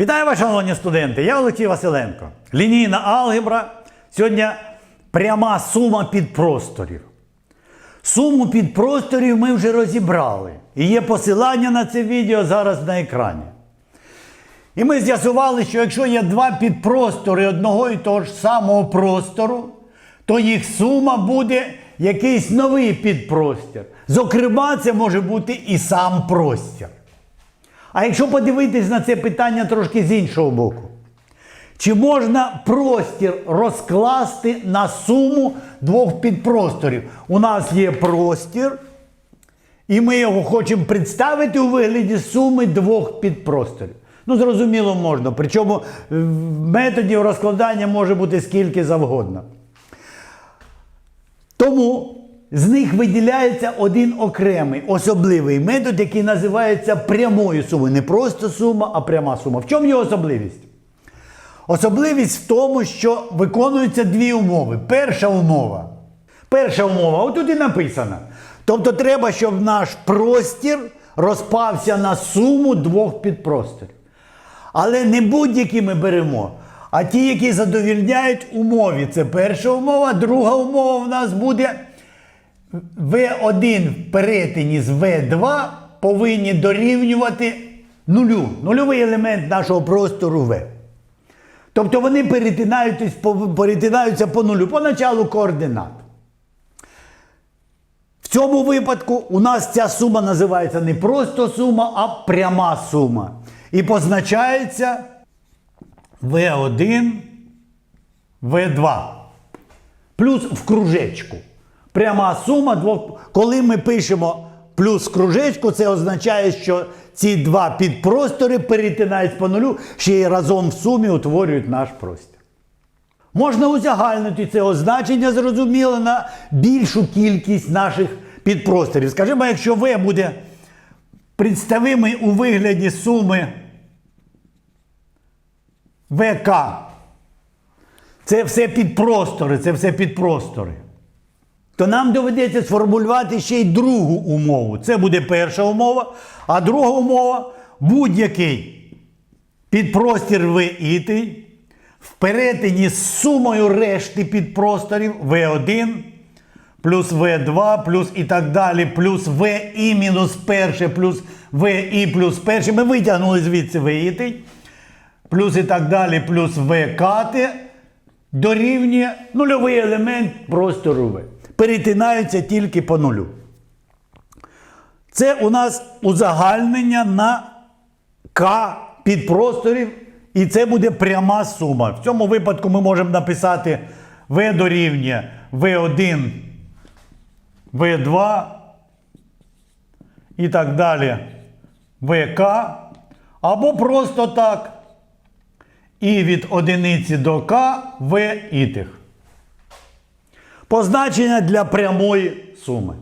Вітаю вас, шановні студенти! Я Олексій Василенко. Лінійна алгебра. Сьогодні пряма сума підпросторів. Суму підпросторів ми вже розібрали. І є посилання на це відео зараз на екрані. І ми з'ясували, що якщо є два підпростори одного і того ж самого простору, то їх сума буде якийсь новий підпростір. Зокрема, це може бути і сам простір. А якщо подивитись на це питання трошки з іншого боку, чи можна простір розкласти на суму двох підпросторів? У нас є простір, і ми його хочемо представити у вигляді суми двох підпросторів. Ну, зрозуміло, можна. Причому методів розкладання може бути скільки завгодно. Тому з них виділяється один окремий особливий метод, який називається прямою сумою. Не просто сума, а пряма сума. В чому його особливість? Особливість в тому, що виконуються дві умови. Перша умова. Перша умова, отут і написана. Тобто треба, щоб наш простір розпався на суму двох підпросторів. Але не будь-які ми беремо, а ті, які задовільняють умові. Це перша умова. Друга умова в нас буде В1 в перетині з В2 повинні дорівнювати нулю. Нульовий елемент нашого простору В. Тобто вони перетинаються по, нулю, по началу координат. В цьому випадку у нас ця сума називається не просто сума, а пряма сума. І позначається В1, В2. Плюс в кружечку. Пряма сума двох. Коли ми пишемо плюс кружечку, це означає, що ці два підпростори перетинають по нулю, ще й разом в сумі утворюють наш простір. Можна узагальнити це означення, зрозуміло, на більшу кількість наших підпросторів. Скажімо, якщо В буде представимий у вигляді суми ВК, це все підпростори, це все підпростори. То нам доведеться сформулювати ще й другу умову. Це буде перша умова. А друга умова будь-який підпростір виїтий в перетині з сумою решти підпросторів В1 плюс В2 плюс і так далі, плюс ВІ мінус перше, плюс ВІ плюс перше. Ми витягнули звідси виїтий, плюс і так далі, плюс ВК дорівнює нульовий елемент простору В. Перетинаються тільки по нулю. Це у нас узагальнення на К підпросторів, і це буде пряма сума. В цьому випадку ми можемо написати В дорівнює В1, В2 і так далі ВК. Або просто так. І від одиниці до К В ітих. Позначення для прямої суми.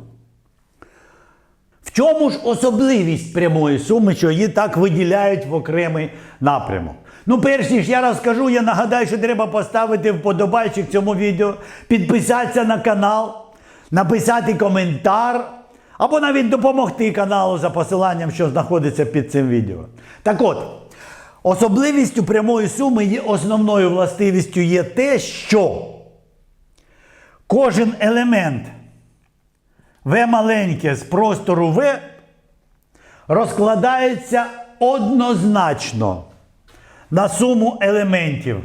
В чому ж особливість прямої суми, що її так виділяють в окремий напрямок? Ну, перш ніж я розкажу, я нагадаю, що треба поставити вподобайчик цьому відео, підписатися на канал, написати коментар, або навіть допомогти каналу за посиланням, що знаходиться під цим відео. Так от, особливістю прямої суми є основною властивістю є те, що кожен елемент В маленьке з простору В розкладається однозначно на суму елементів.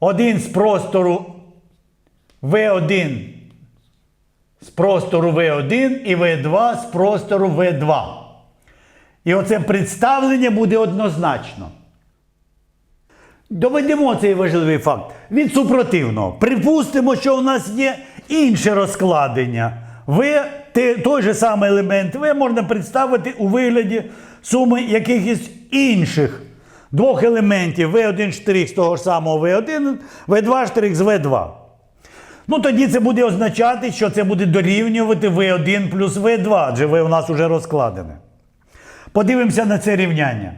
Один з простору В1 з простору В1 і В2 з простору В2. І оце представлення буде однозначно. Доведемо цей важливий факт від супротивного. Припустимо, що у нас є інше розкладення. В, той же самий елемент В можна представити у вигляді суми якихось інших двох елементів В1 штрих з того ж самого В1, В2 штрих з В2. Ну тоді це буде означати, що це буде дорівнювати В1 плюс В2, адже В у нас вже розкладене. Подивимося на це рівняння.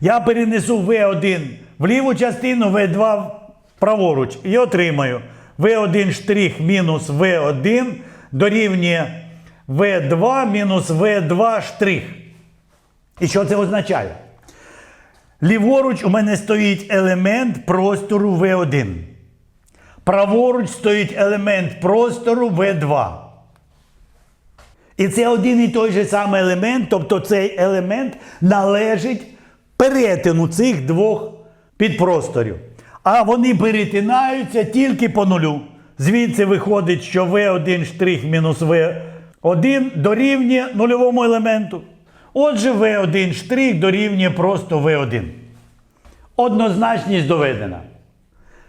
Я перенесу В1 в ліву частину, В2 праворуч і отримаю В1 штрих мінус В1 дорівнює В2 мінус В2 штрих. І що це означає? Ліворуч у мене стоїть елемент простору В1. Праворуч стоїть елемент простору В2. І це один і той же самий елемент, тобто цей елемент належить перетину цих двох підпросторів. А вони перетинаються тільки по нулю. Звідси виходить, що V1 штрих мінус V1 дорівнює нульовому елементу. Отже, V1 штрих дорівнює просто V1. Однозначність доведена.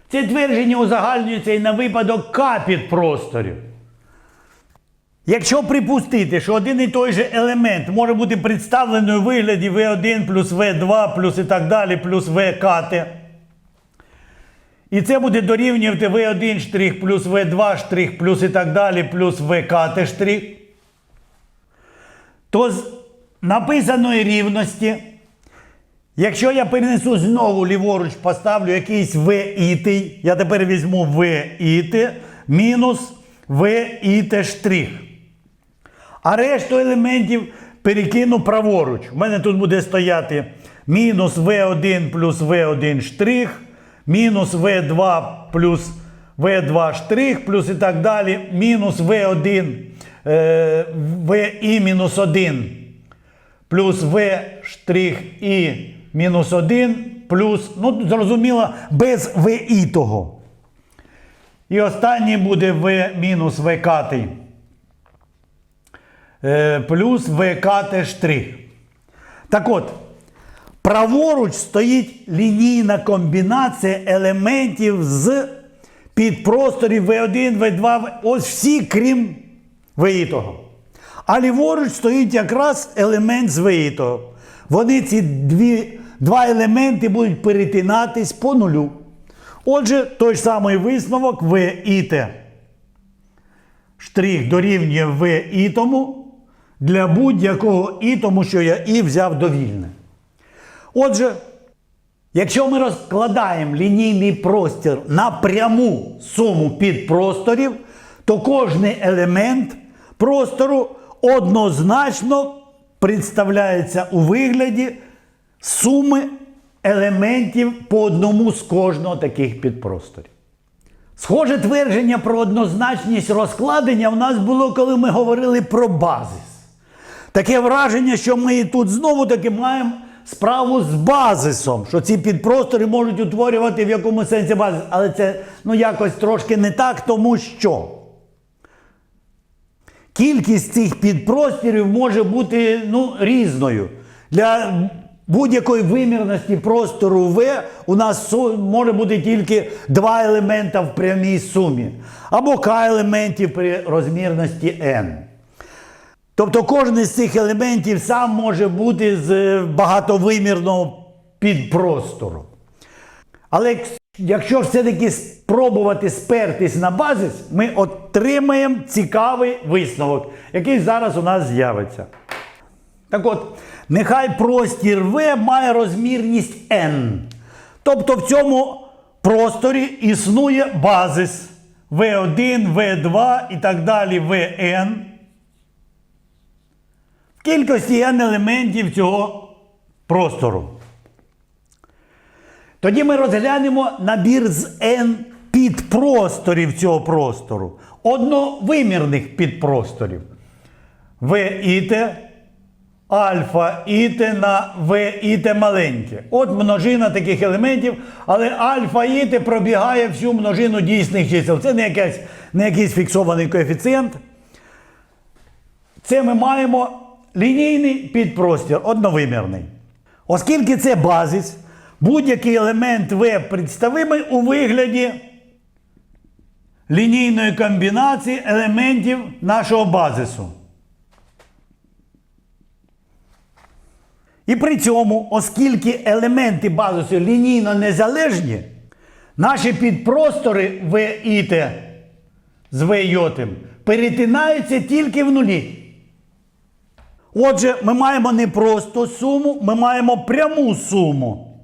Це твердження узагальнюється і на випадок К підпросторів. Якщо припустити, що один і той же елемент може бути представлений у вигляді V1 плюс V2 плюс і так далі, плюс VKT, і це буде дорівнювати V1 штрих плюс V2 штрих плюс і так далі, плюс VKT штрих, то з написаної рівності, якщо я перенесу знову ліворуч, поставлю якийсь V іти, я тепер візьму V іти мінус V іте штрих. А решту елементів перекину праворуч. У мене тут буде стояти мінус V1 плюс V1 штрих, мінус V2 плюс V2 штрих, плюс і так далі, мінус V1, е, VI мінус 1, плюс V штрих і мінус 1, плюс, ну, зрозуміло, без VI того. І останній буде V мінус VK. Е, плюс ВКТ штрих. Так от, праворуч стоїть лінійна комбінація елементів з підпросторів V1, V2, ось всі, крім виїтого. А ліворуч стоїть якраз елемент з виїтого. Вони ці дві, два елементи будуть перетинатись по нулю. Отже, той самий висновок В. Штрих дорівнює В ітому для будь-якого і, тому що я і взяв довільне. Отже, якщо ми розкладаємо лінійний простір на пряму суму підпросторів, то кожний елемент простору однозначно представляється у вигляді суми елементів по одному з кожного таких підпросторів. Схоже твердження про однозначність розкладення в нас було, коли ми говорили про базис. Таке враження, що ми тут знову таки маємо справу з базисом, що ці підпростори можуть утворювати в якому сенсі базис. Але це ну, якось трошки не так, тому що кількість цих підпросторів може бути ну, різною. Для будь-якої вимірності простору В у нас може бути тільки два елемента в прямій сумі, або К елементів при розмірності n. Тобто кожен з цих елементів сам може бути з е, багатовимірного підпростору. Але якщо все-таки спробувати спертись на базис, ми отримаємо цікавий висновок, який зараз у нас з'явиться. Так от, нехай простір В має розмірність n. Тобто в цьому просторі існує базис V1, V2 і так далі Vn. Кількості n елементів цього простору. Тоді ми розглянемо набір з n підпросторів цього простору. Одновимірних підпросторів. В іте, альфа іте на В іте маленьке. От множина таких елементів, але альфа іте пробігає всю множину дійсних чисел. Це не, якась, не якийсь фіксований коефіцієнт. Це ми маємо лінійний підпростір, одновимірний. Оскільки це базис, будь-який елемент В представимий у вигляді лінійної комбінації елементів нашого базису. І при цьому, оскільки елементи базису лінійно незалежні, наші підпростори В і Т з В йотим перетинаються тільки в нулі. Отже, ми маємо не просто суму, ми маємо пряму суму.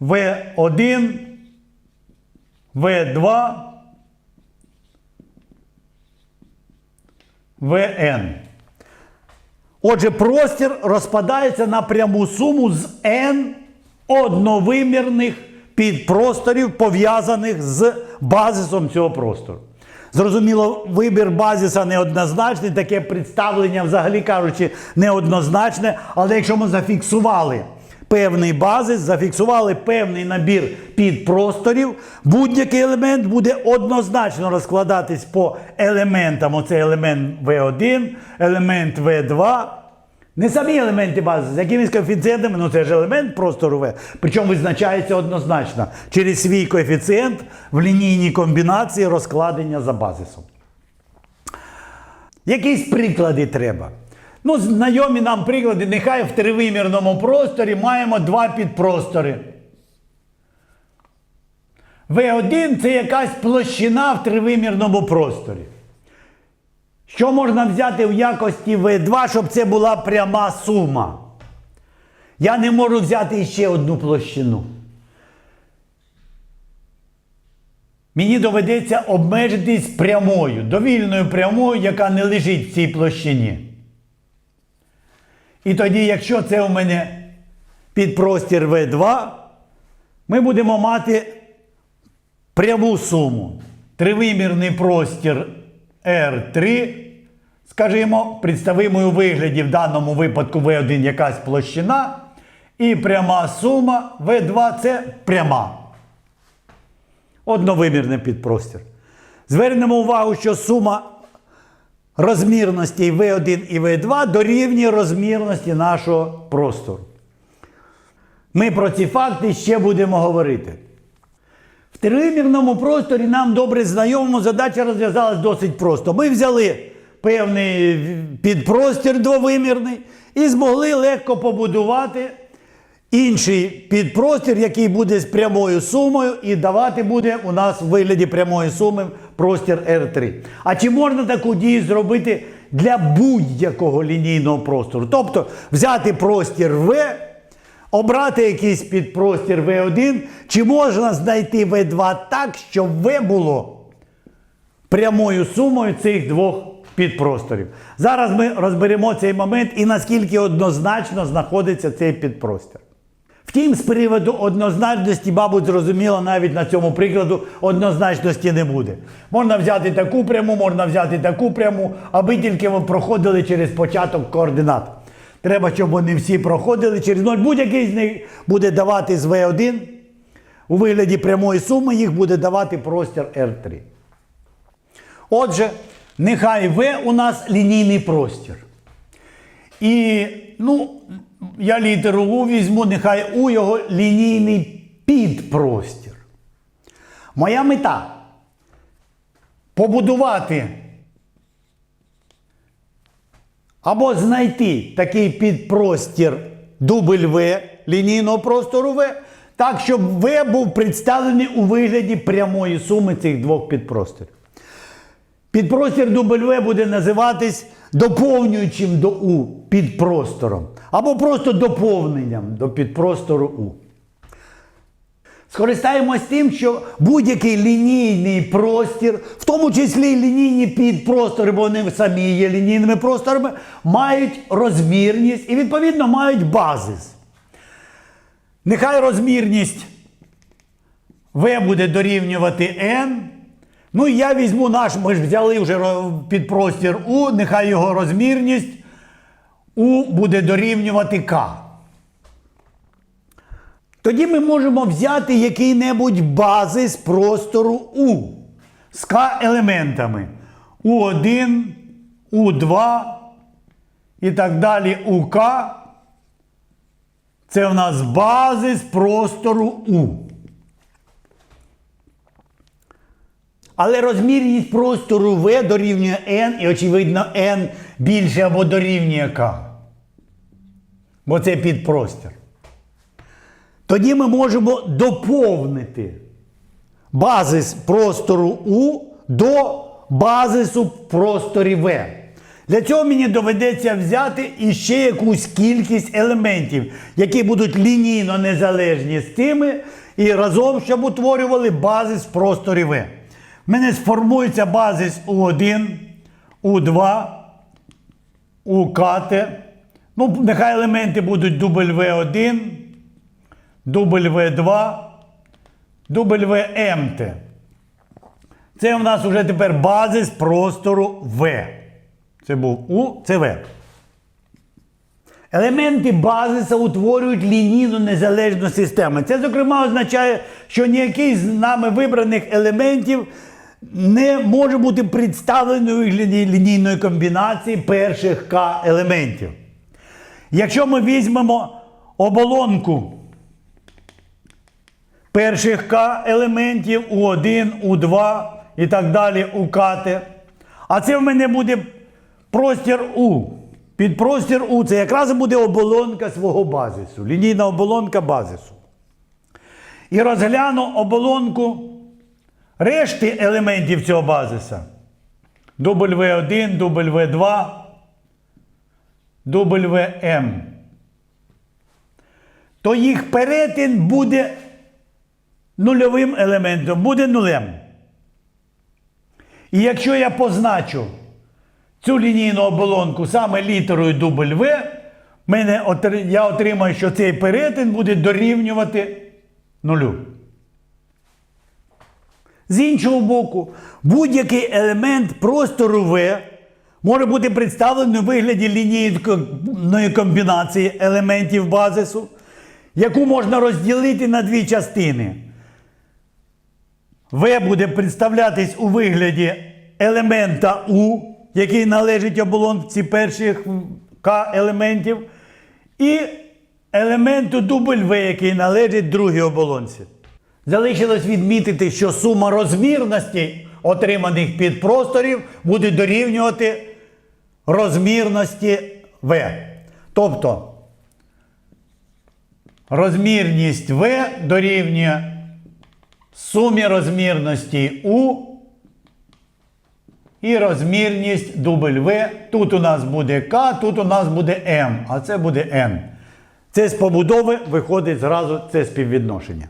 В1, В2, ВН. Отже, простір розпадається на пряму суму з n одновимірних підпросторів, пов'язаних з базисом цього простору. Зрозуміло, вибір базіса неоднозначний, таке представлення, взагалі кажучи, неоднозначне. Але якщо ми зафіксували певний базис, зафіксували певний набір підпросторів, будь-який елемент буде однозначно розкладатись по елементам. Оце елемент В1, елемент V2. Не самі елементи бази, з якимись коефіцієнтами, ну це ж елемент простору V, причому визначається однозначно через свій коефіцієнт в лінійній комбінації розкладення за базисом. Якісь приклади треба. Ну, знайомі нам приклади, нехай в тривимірному просторі маємо два підпростори. V1 це якась площина в тривимірному просторі. Що можна взяти в якості V2, щоб це була пряма сума? Я не можу взяти ще одну площину. Мені доведеться обмежитись прямою, довільною прямою, яка не лежить в цій площині. І тоді, якщо це у мене підпростір V2, ми будемо мати пряму суму. Тривимірний простір R3, скажімо, представимо у вигляді в даному випадку V1 якась площина, і пряма сума V2 це пряма. Одновимірний підпростір. Звернемо увагу, що сума розмірності V1 і V2 дорівнює розмірності нашого простору. Ми про ці факти ще будемо говорити. В тривимірному просторі нам добре знайомо, задача розв'язалась досить просто. Ми взяли певний підпростір двовимірний і змогли легко побудувати інший підпростір, який буде з прямою сумою, і давати буде у нас в вигляді прямої суми простір R3. А чи можна таку дію зробити для будь-якого лінійного простору? Тобто взяти простір V, обрати якийсь підпростір V1, чи можна знайти V2 так, щоб V було прямою сумою цих двох підпросторів. Зараз ми розберемо цей момент і наскільки однозначно знаходиться цей підпростір. Втім, з приводу однозначності, мабуть, зрозуміло, навіть на цьому прикладу однозначності не буде. Можна взяти таку пряму, можна взяти таку пряму, аби тільки ви проходили через початок координат. Треба, щоб вони всі проходили через 0. Будь-який з них буде давати з V1 у вигляді прямої суми, їх буде давати простір R3. Отже, нехай V у нас лінійний простір. І, ну, я літеру У візьму, нехай У його лінійний підпростір. Моя мета побудувати або знайти такий підпростір дубль В лінійного простору В, так, щоб В був представлений у вигляді прямої суми цих двох підпросторів. Підпростір W буде називатись доповнюючим до У підпростором. Або просто доповненням до підпростору У. Скористаємось тим, що будь-який лінійний простір, в тому числі лінійні підпростори, бо вони самі є лінійними просторами, мають розмірність і, відповідно, мають базис. Нехай розмірність V буде дорівнювати N. Ну і я візьму наш, ми ж взяли вже ро- підпростір У, нехай його розмірність У буде дорівнювати К. Тоді ми можемо взяти який-небудь базис простору У з К елементами. У1, У2 і так далі УК. Це в нас базис простору У. Але розмірність простору V дорівнює n, і, очевидно, n більше або дорівнює k. Бо це підпростір. Тоді ми можемо доповнити базис простору U до базису в просторі V. Для цього мені доведеться взяти іще якусь кількість елементів, які будуть лінійно незалежні з тими, і разом, щоб утворювали базис в просторі. В мене сформується базис U1, U2, УКТ Ну, нехай елементи будуть W1, W2, WMT. Це у нас вже тепер базис простору В. Це був У, це В. Елементи базиса утворюють лінійну незалежну систему. Це, зокрема, означає, що ніякий з нами вибраних елементів не може бути представлений у вигляді лінійної комбінації перших К елементів. Якщо ми візьмемо оболонку перших К елементів У1, У2 і так далі у кати. А це в мене буде простір У. Під простір У це якраз буде оболонка свого базису, лінійна оболонка базису. І розгляну оболонку решти елементів цього базиса. W1, W2, WM. То їх перетин буде нульовим елементом, буде нулем. І якщо я позначу цю лінійну оболонку саме літерою W, мене, я отримаю, що цей перетин буде дорівнювати нулю. З іншого боку, будь-який елемент простору В може бути представлений у вигляді лінійної комбінації елементів базису, яку можна розділити на дві частини. В буде представлятись у вигляді елемента У, який належить оболонці перших К елементів, і елементу W, який належить другій оболонці. Залишилось відмітити, що сума розмірності отриманих підпросторів буде дорівнювати розмірності В. Тобто розмірність В дорівнює сумі розмірності У і розмірність W. Тут у нас буде К, тут у нас буде М, а це буде N. Це з побудови виходить зразу це співвідношення.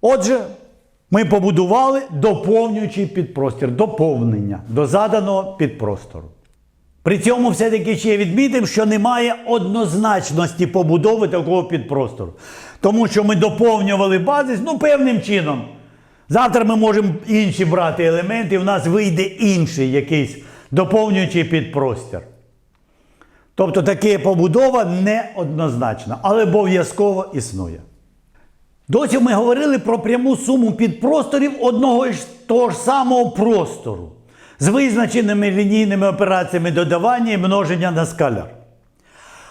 Отже, ми побудували доповнюючий підпростір, доповнення до заданого підпростору. При цьому все-таки ще відмітимо, що немає однозначності побудови такого підпростору. Тому що ми доповнювали базис ну, певним чином. Завтра ми можемо інші брати елементи, і в нас вийде інший якийсь доповнюючий підпростір. Тобто така побудова неоднозначна, але обов'язково існує. Досі ми говорили про пряму суму підпросторів одного і того ж самого простору з визначеними лінійними операціями додавання і множення на скаляр.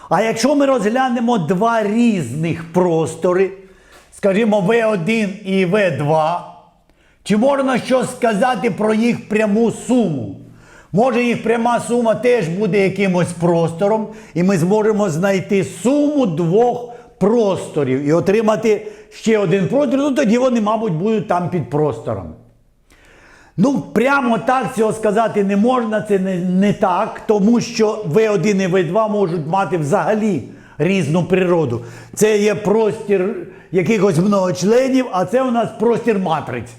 А якщо ми розглянемо два різних простори, скажімо, V1 і V2, чи можна щось сказати про їх пряму суму? Може, їх пряма сума теж буде якимось простором, і ми зможемо знайти суму двох просторів і отримати ще один простір, ну тоді вони, мабуть, будуть там під простором. Ну, прямо так цього сказати не можна, це не, не так, тому що V1 і V2 можуть мати взагалі різну природу. Це є простір якихось многочленів, а це у нас простір матриць.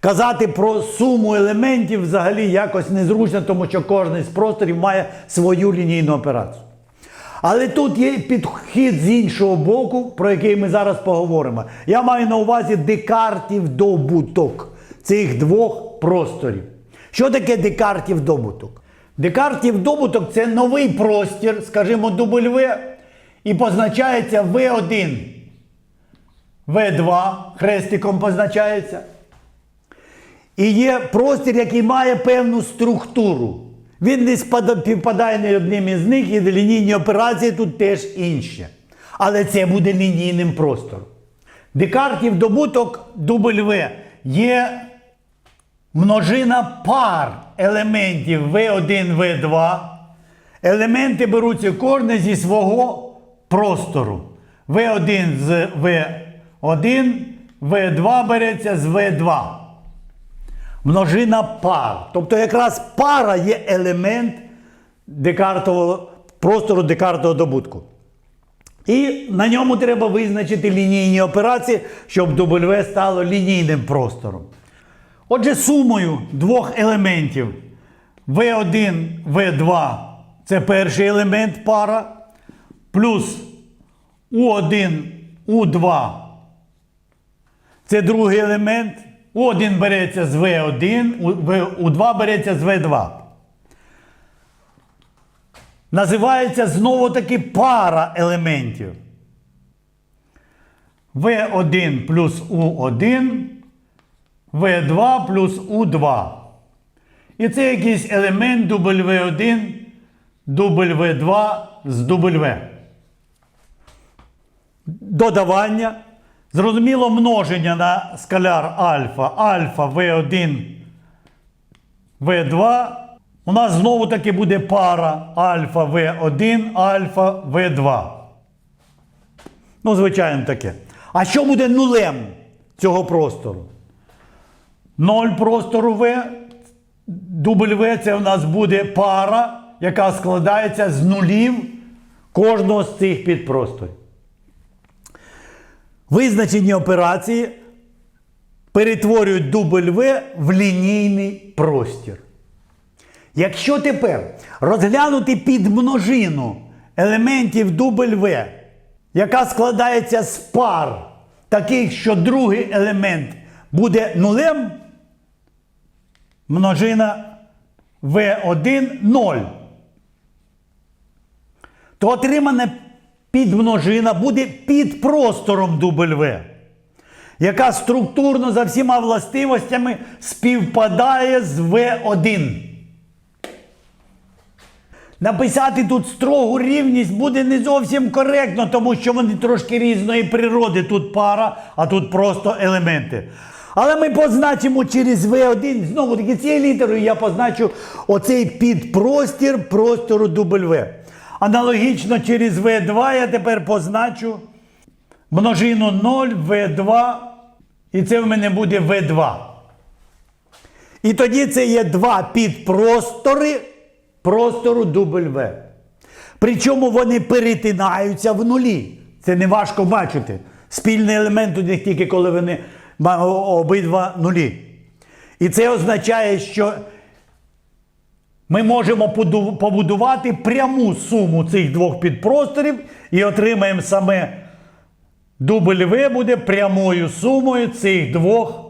Казати про суму елементів взагалі якось незручно, тому що кожен з просторів має свою лінійну операцію. Але тут є підхід з іншого боку, про який ми зараз поговоримо. Я маю на увазі декартів добуток цих двох просторів. Що таке декартів добуток? Декартів добуток це новий простір, скажімо, W, і позначається V1, V2, хрестиком позначається. І є простір, який має певну структуру. Він не співпадає ні одним із них, і лінійні операції тут теж інші. Але це буде лінійним простором. Декартів добуток W є множина пар елементів V1, V2. Елементи беруться кожне зі свого простору. V1 з V1, V2 береться з V2 множина пар. Тобто якраз пара є елемент декартового, простору декартового добутку. І на ньому треба визначити лінійні операції, щоб W стало лінійним простором. Отже, сумою двох елементів V1, V2 це перший елемент пара, плюс У1, У2. Це другий елемент. У1 береться з В1, У- В- У2 береться з В2. Називається знову таки пара елементів. В1 плюс У1, В2 плюс У2. І це якийсь елемент W1, W2 з W. Додавання. Зрозуміло, множення на скаляр альфа. Альфа В1, В2. У нас знову таки буде пара альфа В1, альфа В2. Ну, звичайно, таке. А що буде нулем цього простору? Ноль простору В. W це у нас буде пара, яка складається з нулів кожного з цих підпросторів. Визначені операції перетворюють W в лінійний простір. Якщо тепер розглянути підмножину елементів W, яка складається з пар, таких, що другий елемент буде нулем, множина V1 0, то отримана підмножина буде під простором W, яка структурно за всіма властивостями співпадає з V1. Написати тут строгу рівність буде не зовсім коректно, тому що вони трошки різної природи. Тут пара, а тут просто елементи. Але ми позначимо через V1, знову таки цією літерою я позначу оцей підпростір простору W. Аналогічно через V2 я тепер позначу множину 0, V2, і це в мене буде V2. І тоді це є два підпростори простору W. Причому вони перетинаються в нулі. Це не важко бачити. Спільний елемент у них тільки коли вони обидва нулі. І це означає, що ми можемо побудувати пряму суму цих двох підпросторів і отримаємо саме W буде прямою сумою цих двох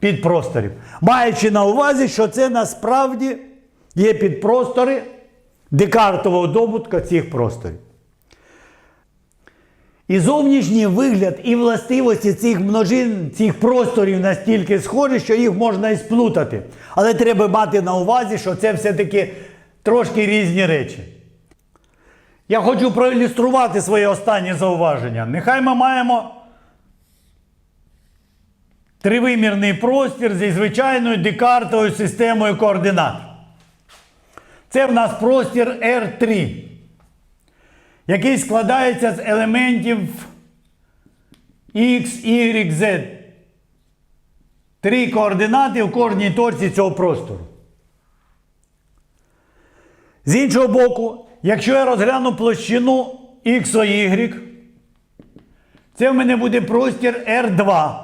підпросторів. Маючи на увазі, що це насправді є підпростори декартового добутка цих просторів. І зовнішній вигляд і властивості цих множин, цих просторів настільки схожі, що їх можна і сплутати. Але треба мати на увазі, що це все-таки трошки різні речі. Я хочу проілюструвати своє останнє зауваження. Нехай ми маємо тривимірний простір зі звичайною декартовою системою координат. Це в нас простір R3, який складається з елементів X, Y, Z. Три координати в кожній точці цього простору. З іншого боку, якщо я розгляну площину XOY, це в мене буде простір R2,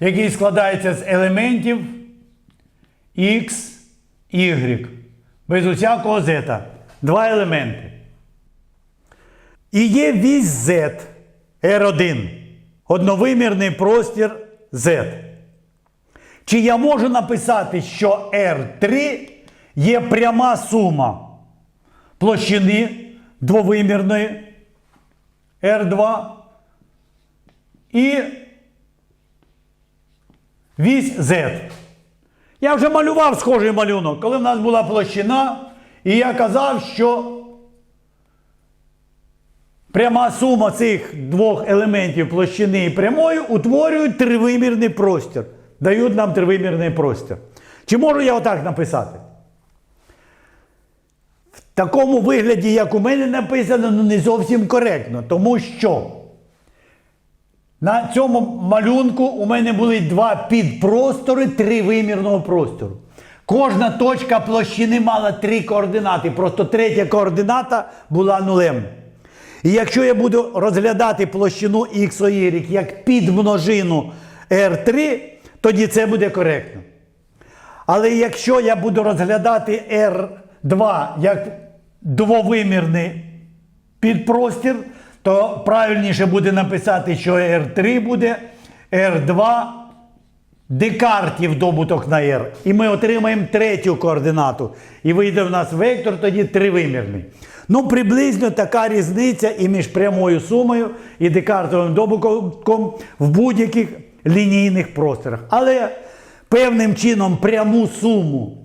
який складається з елементів X, Y. Без усякого Z. Два елементи. І є вісь Z R1. Одновимірний простір Z. Чи я можу написати, що R3 є пряма сума площини двовимірної R2 і вісь Z. Я вже малював схожий малюнок, коли в нас була площина, і я казав, що пряма сума цих двох елементів площини і прямої утворюють тривимірний простір. Дають нам тривимірний простір. Чи можу я отак написати? В такому вигляді, як у мене написано, ну не зовсім коректно, тому що на цьому малюнку у мене були два підпростори тривимірного простору. Кожна точка площини мала три координати, просто третя координата була нулем. І якщо я буду розглядати площину X, Y як підмножину R3, тоді це буде коректно. Але якщо я буду розглядати R2 як двовимірний підпростір, то правильніше буде написати, що R3 буде, R2 декартів добуток на R. І ми отримаємо третю координату. І вийде в нас вектор тоді тривимірний. Ну, приблизно така різниця і між прямою сумою і декартовим добутком в будь-яких лінійних просторах. Але певним чином пряму суму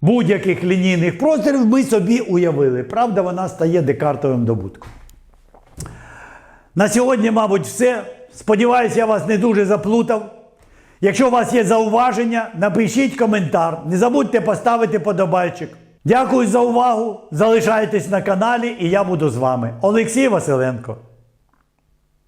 будь-яких лінійних просторів ми собі уявили. Правда, вона стає декартовим добутком. На сьогодні, мабуть, все. Сподіваюся, я вас не дуже заплутав. Якщо у вас є зауваження, напишіть коментар. Не забудьте поставити подобайчик. Дякую за увагу. Залишайтесь на каналі, і я буду з вами. Олексій Василенко.